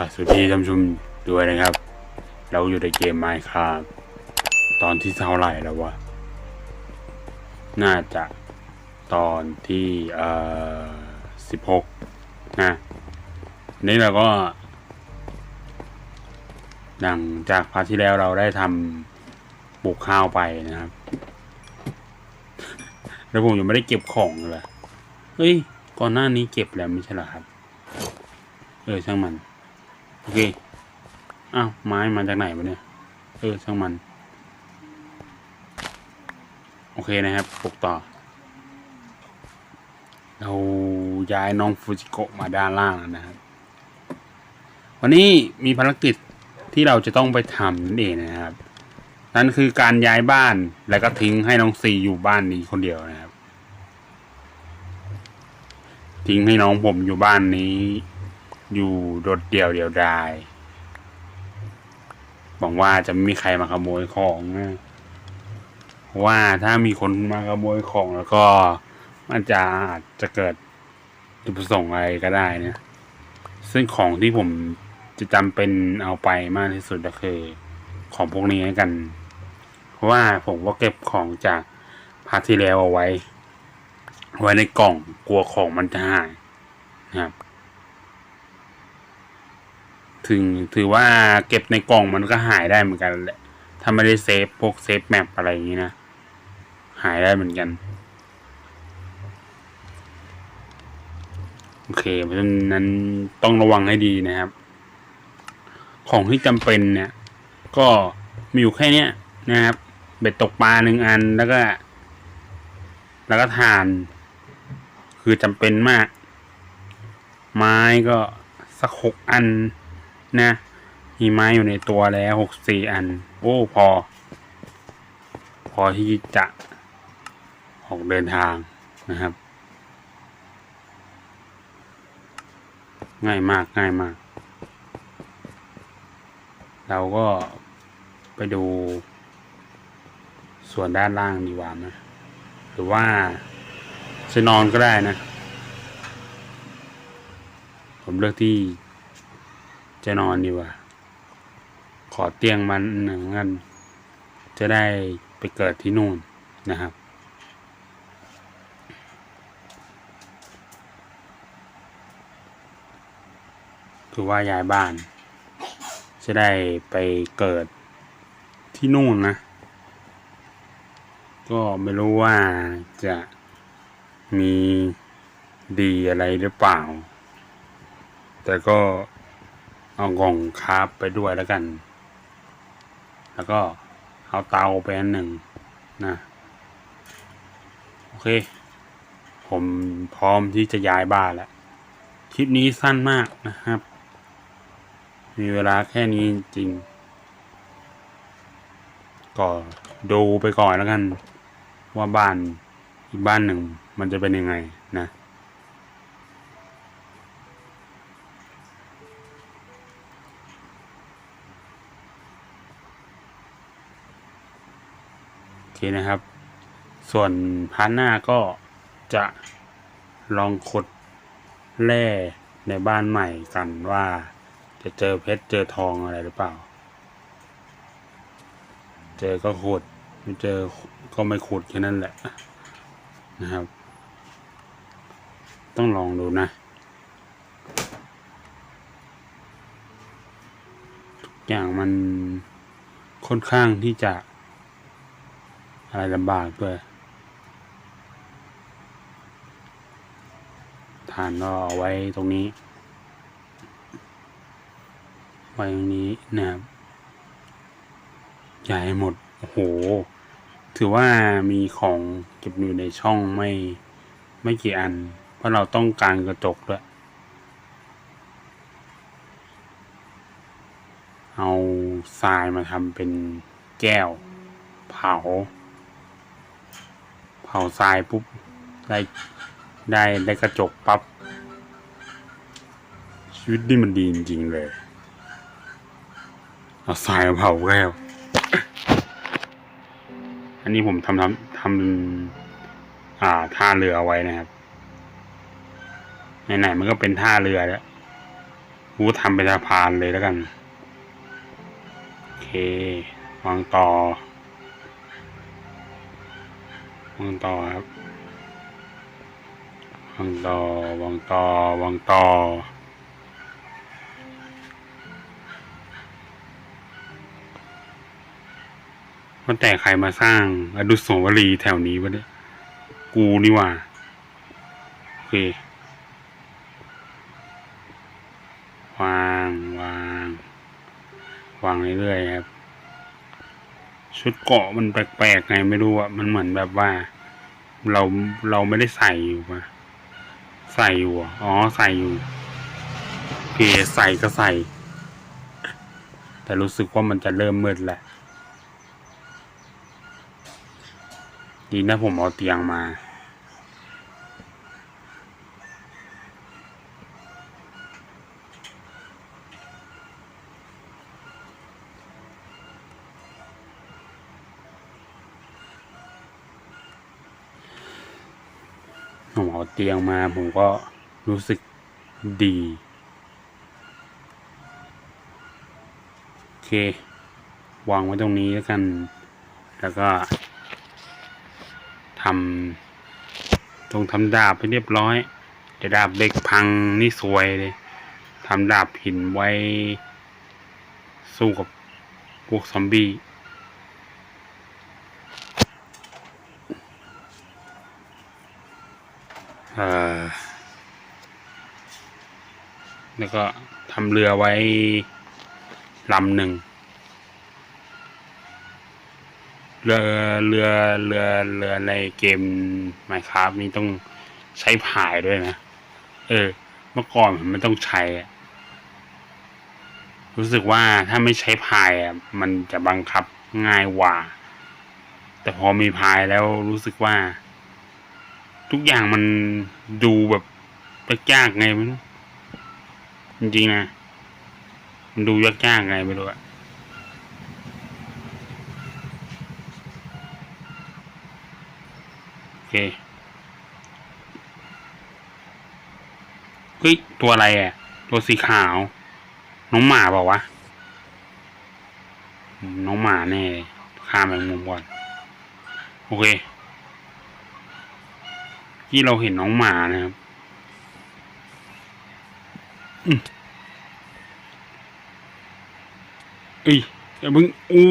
ก็สวัสดีท่านผู้ชมด้วยนะครับ เราอยู่ในเกม Minecraft ตอนที่เท่าไหร่แล้ววะ น่าจะตอนที่เอ่อสิบหกนะนี่เราก็ หลังจากพาร์ทที่แล้วเราได้ทำปลูกข้าวไปนะครับ แล้วผมยังไม่ได้เก็บของเลยเฮ้ย ก่อนหน้านี้เก็บแล้วไม่ใช่หรอครับ เออช่างมัน อเคอ้าวไม้มาจากไหนวะเนี่ยเออช่างมัน โอเคนะครับปลูกต่อ เราย้ายน้องฟูจิโกะมาด้านล่างแล้วนะครับ วันนี้มีภารกิจที่เราจะต้องไปทำนั่นเองนะครับ นั่นคือการย้ายบ้านแล้วก็ทิ้งให้น้องซีอยู่บ้านนี้คนเดียวนะครับ ทิ้งให้น้องผมอยู่บ้านนี้ อยู่โดดเดี่ยวเดียวดายหวังว่าจะไม่มีใครมาขโมยของนะเพราะว่าถ้ามีคนมาขโมยของแล้วก็มันจะอาจจะเกิดจุดประสงค์อะไรก็ได้นะซึ่งของที่ผมจะจำเป็นเอาไปมากที่สุดก็คือ ของพวกนี้กัน เพราะว่าผมก็เก็บของจากพาร์ทที่แล้วเอาไว้ ไว้ในกล่องกลัวของมันจะหายนะครับ ถึงถือว่าเก็บในกล่องมันก็หายได้เหมือนกันแหละถ้าไม่ได้เซฟพวกเซฟแมปอะไรอย่างนี้นะ หายได้เหมือนกัน โอเคเพราะฉะนั้นต้องระวังให้ดีนะครับ ของที่จำเป็นเนี่ย ก็มีอยู่แค่เนี้ยนะครับ เบ็ดตกปลาหนึ่งอันแล้วก็ แล้วก็ทาน คือจำเป็นมาก ไม้ก็สักหกอัน นะมีไม้อยู่ในตัวแล้วหกสี่อัน โอ้พอ พอที่จะออกเดินทางนะครับ ง่ายมากง่ายมาก เราก็ไปดูส่วนด้านล่างดีกว่านะหรือว่าจะนอนก็ได้นะ ผมเลือกที่ จะนอนดีกว่า ขอเตียงมันหนึ่งกันจะได้ไปเกิดที่นู่นนะครับ คือว่าย้ายบ้าน จะได้ไปเกิดที่นู่นนะ ก็ไม่รู้ว่าจะมีดีอะไรหรือเปล่า แต่ก็ เอากล่องคาร์บไปด้วยแล้วกัน แล้วก็เอาเตาไปอันหนึ่งนะ โอเค ผมพร้อมที่จะย้ายบ้านแล้ว คลิปนี้สั้นมากนะครับ มีเวลาแค่นี้จริง ก็ดูไปก่อนแล้วกัน ว่าบ้านอีกบ้านหนึ่งมันจะเป็นยังไงนะ เคนะครับ ส่วนพาร์ทหน้าก็จะลองขุดแร่ในบ้านใหม่กันว่าจะเจอเพชรเจอทองอะไรหรือเปล่า เจอก็ขุดไม่เจอก็ไม่ขุดแค่นั้นแหละนะครับ ต้องลองดูนะ ทุกอย่างมันค่อนข้างที่จะ อะไรลำบากด้วยฐานก็เอาไว้ตรงนี้ ไว้ตรงนี้นะครับใหญ่หมด โอ้โห ถือว่ามีของเก็บอยู่ในช่องไม่ไม่กี่อัน เพราะเราต้องการกระจกด้วย เอาทรายมาทำเป็นแก้ว เผา เผาทรายปุ๊บได้ได้ได้กระจกปับ๊บชีวิตนี่มันดีจริงๆเลยเอาทรายมาเผาแก้วอันนี้ผมทำทำทำอ่าท่าเรือเอาไว้นะครับไหนๆมันก็เป็นท่าเรือแล้วกูทำเป็นสะพานเลยแล้วกัน โอเค วางต่อ วางต่อครับวางต่อวางต่อวางต่อมันแต่ใครมาสร้างอนุสวรีแถวนี้วะเนี่ยกูนี่ว่า โอเค วางวาง วางเรื่อยๆครับ ชุดเกาะมันแปลกๆไงไม่รู้อะมันเหมือนแบบว่า เราเราไม่ได้ใส่อยู่ปะใส่อยู่อ๋อใส่อยู่เคใส่ก็ใส่ แต่รู้สึกว่ามันจะเริ่มมืดแหละดีนะผมเอาเตียงมา เตียงมาผมก็รู้สึกดี โอเค วางไว้ตรงนี้แล้วกัน แล้วก็ทำตรงทำดาบไปเรียบร้อยแต่ดาบเล็กพังนี่สวยเลยทำดาบหินไว้ สู้กับพวกซอมบี้ เอ่อ แล้วก็ทำเรือไว้ลำหนึ่งเรือเรือเรือเรือในเกม Minecraft นี่ต้องใช้พายด้วยนะ เออ เมื่อก่อนผมไม่ต้องใช้อรู้สึกว่าถ้าไม่ใช้พายอะมันจะบังคับง่ายกว่า แต่พอมีพายแล้วรู้สึกว่า ทุกอย่างมันดูแบบยากไงไม่รู้ จริงๆนะ มันดูยากๆไงไม่รู้อะโอเคเฮ้ย ตัวอะไรอะตัวสีขาว น้องหมาเปล่าวะ น้องหมาแน่ข้ามแมงมุมก่อน โอเค ที่เราเห็นน้องหมานะครับ เอ้ยอย่ามึงอู้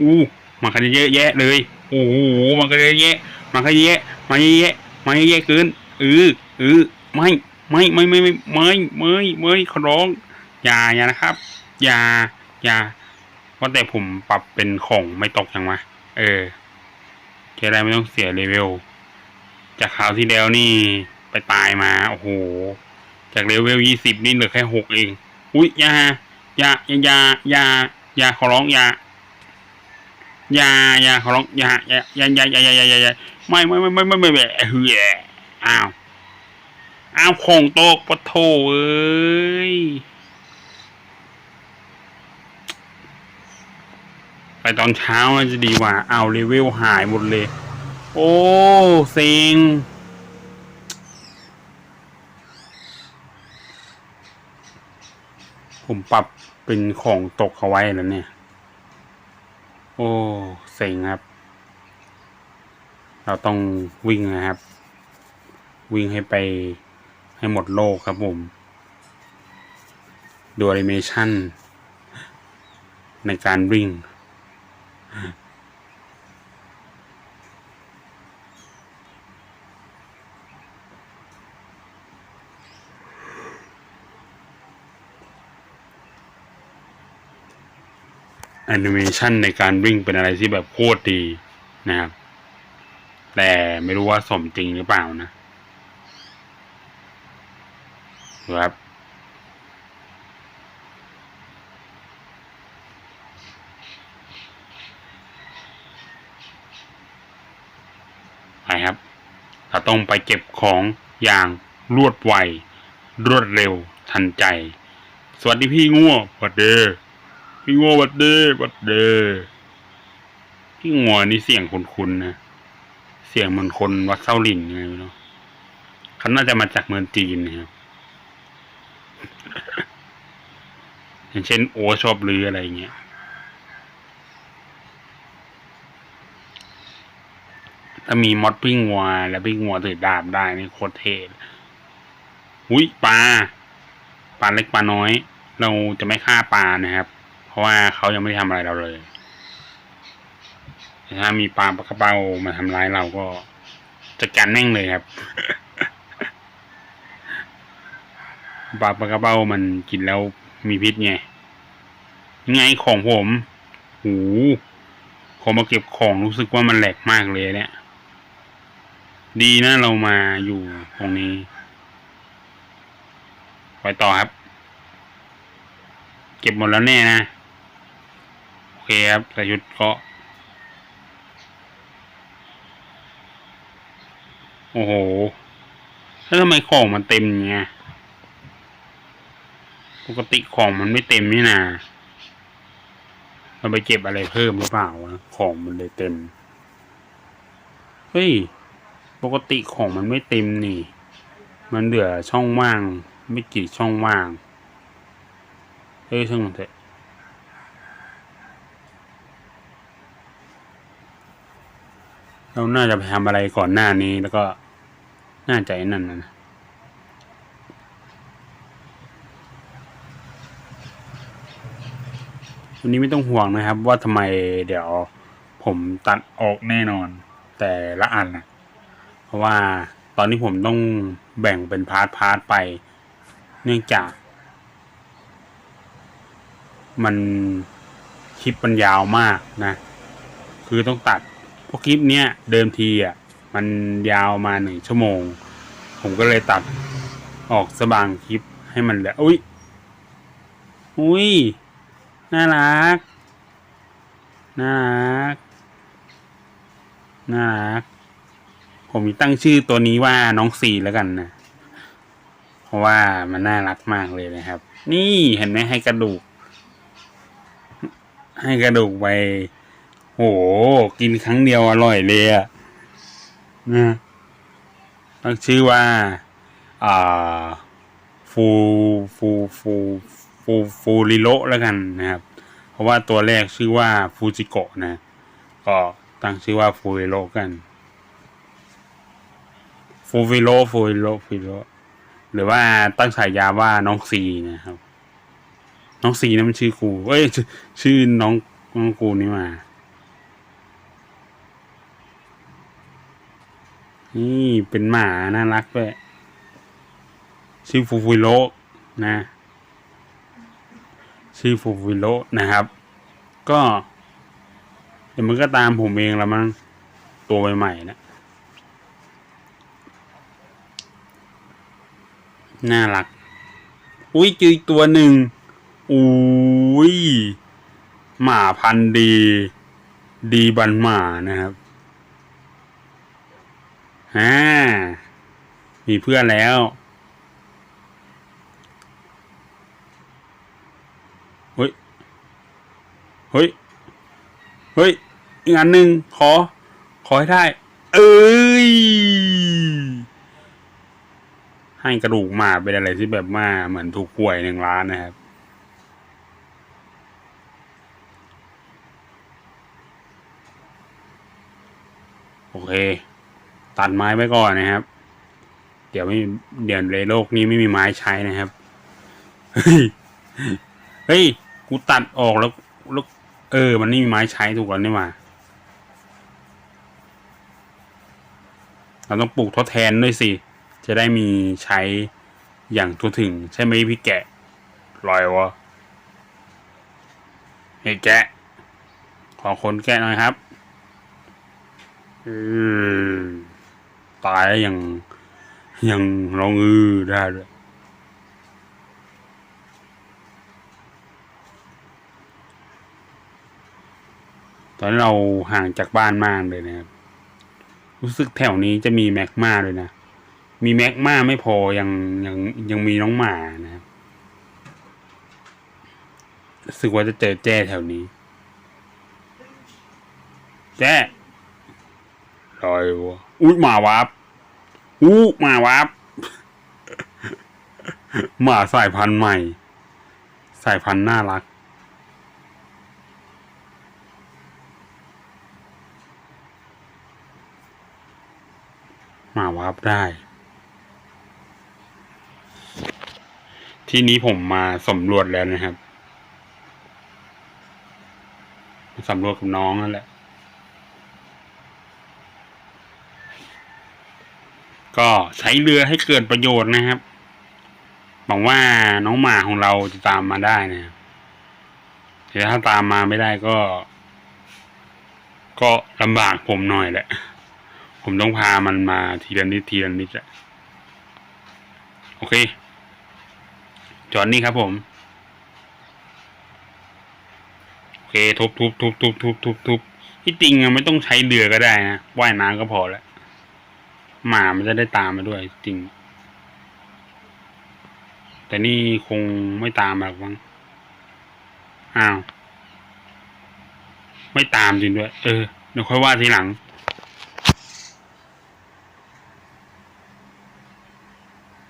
อู้มากันเยอะแยะเลยโอ้โหมากันเยอะแยะมากันเยอะแยะมาเยอะแยะมาเยอะแยะเกินเออเออไม่ไม่ไม่ไม่ไม่ไม่ไม่ไม่ขอร้องอย่าอย่านะครับอย่าอย่าว่าแต่ผมปรับเป็นของไม่ตกยังวะเออจะได้ไม่ต้องเสียเลเวลจากคราวที่แล้วนี่ไปตายมา โอ้โห จากเลเวลยี่สิบนี่เหลือแค่หกเอง อุ้ยอยายายายายาขอร้องยายายาขอร้องยายายายายายายายาไม่ไม่ไม่ไม่ไม่ไม่ไม่เฮ้ยอ้าวอ้าวของโตกปะโถเอ้ยไปตอนเช้าน่าจะดีกว่า เอาเลเวลหายหมดเลย โอ้เซ็ง ผมปรับเป็นของตกเอาไว้แล้วเนี่ย โอ้เซ็งครับ เราต้องวิ่งนะครับ วิ่งให้ไปให้หมดโลกครับผม ดูแอนิเมชันในการวิ่ง แอนิเมชันในการวิ่งเป็นอะไรที่แบบโคตรดีนะครับ แต่ไม่รู้ว่าสมจริงหรือเปล่านะครับไปครับเราต้องไปเก็บของอย่างรวดไว รวดเร็วทันใจ สวัสดีพี่งัวบัดเดอ พี่งัวบัดเดอบัดเดพี่งัวนี่เสียงคุ้นๆนะ เสียงเหมือนคนวัดเส้าหลินไงไม่รู้เขาน่าจะมาจากเมืองจีนนะครับอย่างเช่น โอชอบลืออะไรเงี้ย ถ้ามีมอดปิ้งวัว และปิ้งวัวถือดาบได้นี่โคตรเท่อุ้ยปลาปลาเล็กปลาน้อย เราจะไม่ฆ่าปลานะครับ เพราะว่าเขายังไม่ทำอะไรเราเลยแต่ถ้ามีปลาปลากระเป้ามาทำร้ายเราก็จัดการแน่งเลยครับปลาปลากระเป้ามันกินแล้วมีพิษไงไงของผมหูผมมาเก็บของรู้สึกว่ามันแหลกมากเลยเนี่ย ดีนะเรามาอยู่ตรงนี้ ไปต่อครับ เก็บหมดแล้วแน่นะ คครับแต่ยุทธก็โอ้โห แล้วทำไมของมันเต็มเงี้ยปกติของมันไม่เต็มนี่นาเราไปเก็บอะไรเพิ่มหรือเปล่าวะของมันเลยเต็ม เฮ้ย ปกติของมันไม่เต็มนี่ มันเหลือช่องว่าง ไม่กี่ช่องว่าง เอ้ยช่างมันเถอะ เราน่าจะไปทำอะไรก่อนหน้านี้แล้วก็น่าจะนั่นนะวันนี้ไม่ต้องห่วงนะครับ ว่าทำไมเดี๋ยวผมตัดออกแน่นอน แต่ละอันนะเพราะว่าตอนนี้ผมต้องแบ่งเป็นพาร์ทพาร์ทไป เนื่องจาก มันคลิปมันยาวมากนะ คือต้องตัด ราะคลิปเนี้ยเดิมทีอะมันยาวมาหนึ่งชั่วโมง ผมก็เลยตัดออกสบางคลิปให้มันเหลืออุ้ยอุ้ยน่ารักน่ารักน่ารักผมมีตั้งชื่อตัวนี้ว่าน้องสีแล้วกันนะ เพราะว่ามันน่ารักมากเลยนะครับ นี่เห็นไหมให้กระดูก ให้กระดูกไป โห กินครั้งเดียวอร่อยเลยอะนะตั้งชื่อว่า อ่า ฟูฟูฟูฟูฟูริโรแล้วกันนะครับ เพราะว่าตัวแรกชื่อว่าฟูจิโกะนะ ก็ตั้งชื่อว่าฟูริโรกัน ฟูฟิโรฟูฟิโรฟูฟิโรหรือว่าตั้งฉายาว่าน้องซีนะครับ น้องซีนั่นมันชื่อครูเอ้ยชชื่อน้องน้องครูนี่มา นี่เป็นหมาน่ารักด้วยชื่อฟูฟิโลนะชื่อฟูฟิโลนะครับ ก็เดี๋ยวมันก็ตามผมเองละมั้งตัวใหม่ๆนะน่ารัก อุ้ยจีตัวหนึ่งอุ้ยหมาพันดี ดีบันหมานะครับ ฮ่ามีเพื่อนแล้ว เฮ้ย เฮ้ย เฮ้ย อีกอันหนึ่งขอ ขอให้ได้ เอ้ย ให้กระดูกหมาเป็นอะไรที่แบบว่าเหมือนถูกป่วยหนึ่งล้านนะครับโอเค ตัดไม้ไว้ก่อนนะครับ เดี๋ยวไม่เดี๋ยวในโลกนี้ไม่มีไม้ใช้นะครับ เฮ้ยกูตัดออกแล้วแล้วเออ มันไม่มีไม้ใช้ถูกแล้วนี่หว่าเราต้องปลูกทดแทนด้วยสิ จะได้มีใช้อย่างทั่วถึง ใช่ไหมพี่แกะลอยวะเฮ้ยแกะ ขอคนแกะหน่อยครับ อืม ตายแล้วยังยังร้องอือได้ด้วยตอนนนเราห่างจากบ้านมากเลยนะครับ รู้สึกแถวนี้จะมีแม็กมาเลยนะ มีแม็กมาไม่พอยังยังยังมีน้องหมานะครับรู้สึกว่าจะเจอแจ้แถวนี้ แจ้ลอยวะ อุ้ยหมาวับอู้หมาวับหมาสายพันธุ์ใหม่ สายพันธุ์น่ารัก หมาวาร์ปได้ ที่นี้ผมมาสำรวจแล้วนะครับสำรวจกับน้องนั่นแหละ ก็ใช้เรือให้เกิดประโยชน์นะครับหวังว่าน้องหมาของเราจะตามมาได้นะแต่ถ้าตามมาไม่ได้ก็ ก็ลำบากผมหน่อยแหละ ผมต้องพามันมาทีละนิดทีละนิดแหละโอเค จอดนี่ครับผม โอเคทุบทุบทุบทุบทุบทุบทุบที่จริงอะไม่ต้องใช้เรือก็ได้นะว่ายน้ำก็พอแล้ว หมามันจะได้ตามมาด้วยจริง แต่นี่คงไม่ตามหรอกมั้งอ้าว ไม่ตามจริงด้วย เออเดี๋ยวค่อยว่าทีหลัง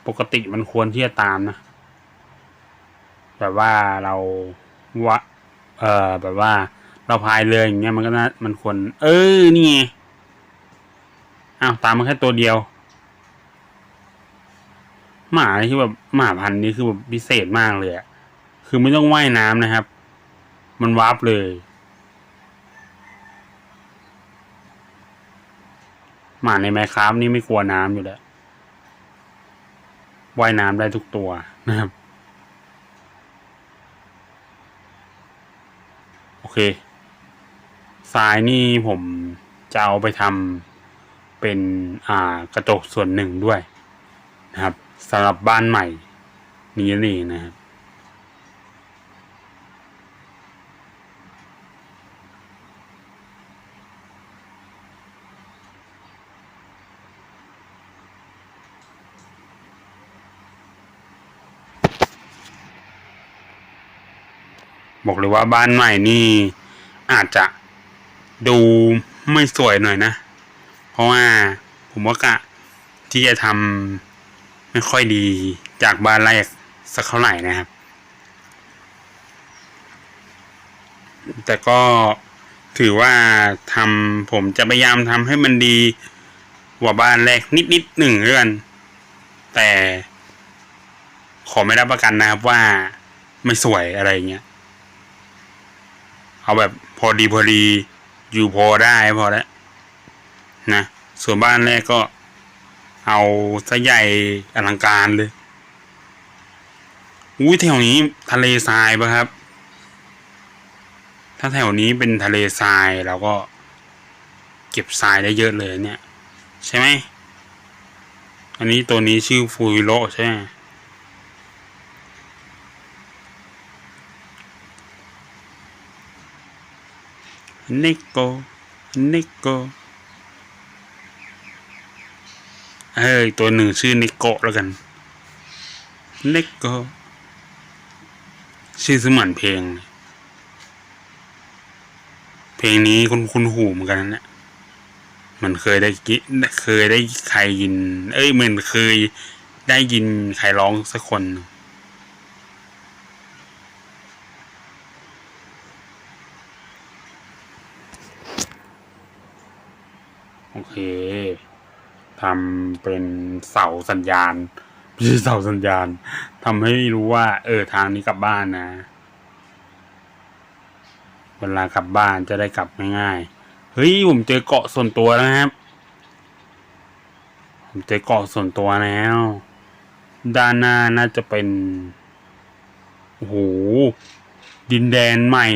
ปกติมันควรที่จะตามนะแบบว่าเราวะเออแบบว่าเราพายเรืออย่างเงี้ยมันก็น่ามันควร เออนี่ไง อ้าวตามมาแค่ตัวเดียว หมาที่แบบหมาพันธุ์นี้คือแบบพิเศษมากเลยอะคือไม่ต้องว่ายน้ำนะครับ มันวาร์ปเลย หมาในไมคราฟนี่ไม่กลัวน้ำอยู่แล้วว่ายน้ำได้ทุกตัวนะครับ โอเคทรายนี่ผมจะเอาไปทำ เป็นอ่ากระจกส่วนหนึ่งด้วยนะครับสำหรับบ้านใหม่นี้นี่นะครับบอกเลยว่าบ้านใหม่นี่อาจจะดูไม่สวยหน่อยนะ เพราะว่าผมว่ากะที่จะทำไม่ค่อยดีจากบ้านแรกสักเท่าไหร่นะครับ แต่ก็ถือว่าทำผมจะพยายามทำให้มันดีกว่าบ้านแรกนิดนิดหนึ่งเรื่องแต่ขอไม่รับประกันนะครับว่าไม่สวยอะไรเงี้ย เอาแบบพอดีพอดีอยู่พอได้พอแล้ว นะส่วนบ้านแรกก็เอาซะใหญ่อลังการเลยอุ้ยแถวนี้ทะเลทรายปะครับ ถ้าแถวนี้เป็นทะเลทรายเราก็ เก็บทรายได้เยอะเลยเนี่ย ใช่ไหมอันนี้ตัวนี้ชื่อฟูริโรใช่ไหมเนโกเนโก เอ้ยตัวหนึ่งชื่อเนโกะแล้วกันเนโกชื่อสมันเพลง เพลงนี้คุณคุณหูเหมือนกันนะมันเคยได้กิเคยได้ใครยิน เอ้ยมือนเคยได้ยินใครร้องสักคนโอเค ทำเป็นเสาสัญญาณไม่ใช่เสาสัญญาณทำให้รู้ว่า เออทางนี้กลับบ้านนะ เวลากลับบ้านจะได้กลับง่ายๆเฮ้ยผมเจอเกาะส่วนตัวแล้วนะครับ ผมเจอเกาะส่วนตัวแล้ว ด้านหน้าน่าจะเป็นโอ้โหดินแดนใหม่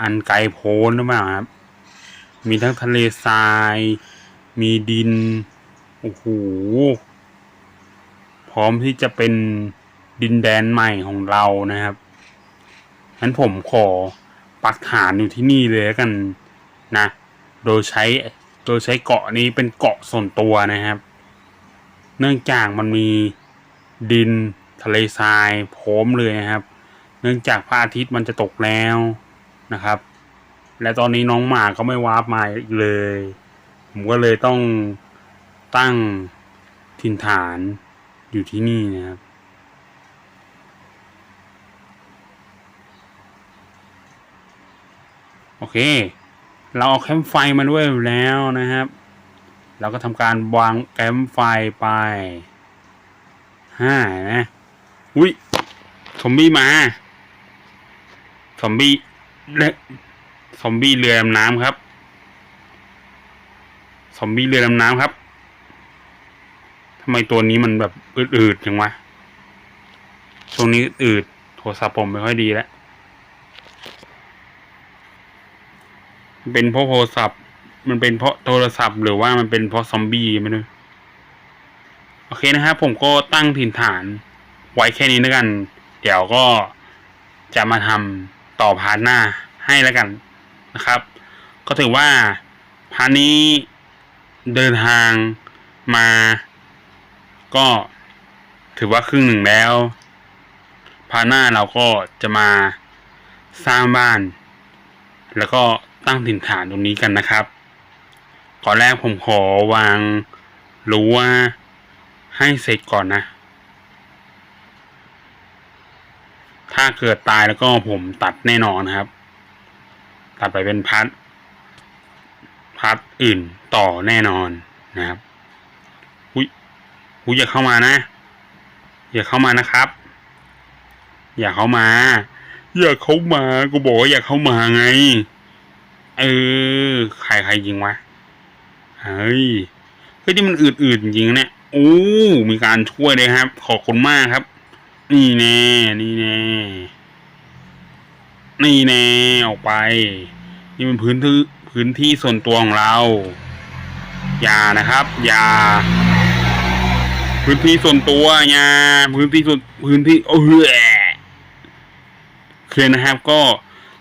อันไกลโพ้นหรือเปล่าครับ มีทั้งทะเลทราย มีดิน อ้โหพร้อมที่จะเป็นดินแดนใหม่ของเรานะครับงั้นผมขอปักฐานอยู่ที่นี่เลยกันนะ โดยใช้โดยใช้เกาะนี้เป็นเกาะส่วนตัวนะครับ เนื่องจากมันมีดินทะเลทรายพร้อมเลยนะครับ เนื่องจากพระอาทิตย์มันจะตกแล้วนะครับ และตอนนี้น้องหมาก็ไม่วาร์ปมาอีกเลย ผมก็เลยต้อง ตั้งถิ่นฐานอยู่ที่นี่นะครับ โอเค เราเอาแคมไฟมาด้วยแล้วนะครับ เราก็ทำการวางแคมไฟไปห้านะอุ้ยซอมบี้มาซอมบี้เละซอมบี้เรือดำน้ำครับซอมบี้เรือดำน้ำครับำไมตัวนี้มันแบบอืดๆจังวะช่วงนี้อืดโทรศัพท์ผมไม่ค่อยดีแล้วเป็นเพราะโทรศัพท์ มันเป็นเพราะโทรศัพท์หรือว่ามันเป็นเพราะซอมบี้ไม่รู้โอเคนะครับ ผมก็ตั้งถิ่นฐาน ไว้แค่นี้แล้วกัน เดี๋ยวก็จะมาทำต่อพาร์ทหน้าให้แล้วกันนะครับ ก็ถือว่าพาร์ทนี้เดินทางมา ก็ถือว่าครึ่งหนึ่งแล้วพาหน้าเราก็จะมาสร้างบ้าน แล้วก็ตั้งถิ่นฐานตรงนี้กันนะครับก่อนแรกผมขอวางรู้ว่าให้เสร็จก่อนนะ ถ้าเกิดตายแล้วก็ผมตัดแน่นอนนะครับ ตัดไปเป็นพัดพัดอื่นต่อแน่นอนนะครับ อุ้ยอย่าเข้ามานะ อย่าเข้ามานะครับ อย่าเข้ามา อย่าเข้ามากูบอกว่าอย่าเข้ามาไง เออ ใครใครยิงวะเฮ้ยเฮ้ยที่มันอืดๆจริงเนี่ยโอ้มีการช่วยเลยครับ ขอบคุณมากครับ นี่แน่นี่แน่นี่แน่ออกไป นี่มันพื้นที่พื้นที่ส่วนตัวของเรา อย่านะครับ อย่า พื้นที่ส่วนตัวอย่าพื้นที่ส่วนพื้นที่โอ้โหโอเคนะครับก็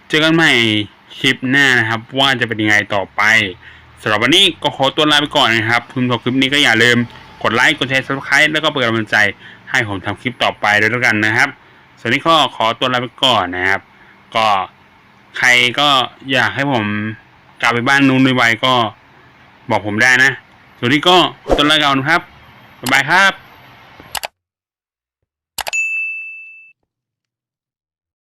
เจอกันใหม่คลิปหน้านะครับ ว่าจะเป็นยังไงต่อไปสำหรับวันนี้ก็ขอตัวลาไปก่อนนะครับคุณชมคลิปนี้ก็อย่าลืมกดไลค์กดแชร์ subscribe แล้วก็เป็นกำลังใจให้ผมทำคลิปต่อไปด้วยแล้วกันนะครับสวัสดีก็ขอตัวลาไปก่อนนะครับ ก็ใครก็อยากให้ผมกลับไปบ้านนู้นไวๆก็บอกผมได้นะสวัสดีก็ตัวลาไปก่อนครับ บ๊ายบายครับ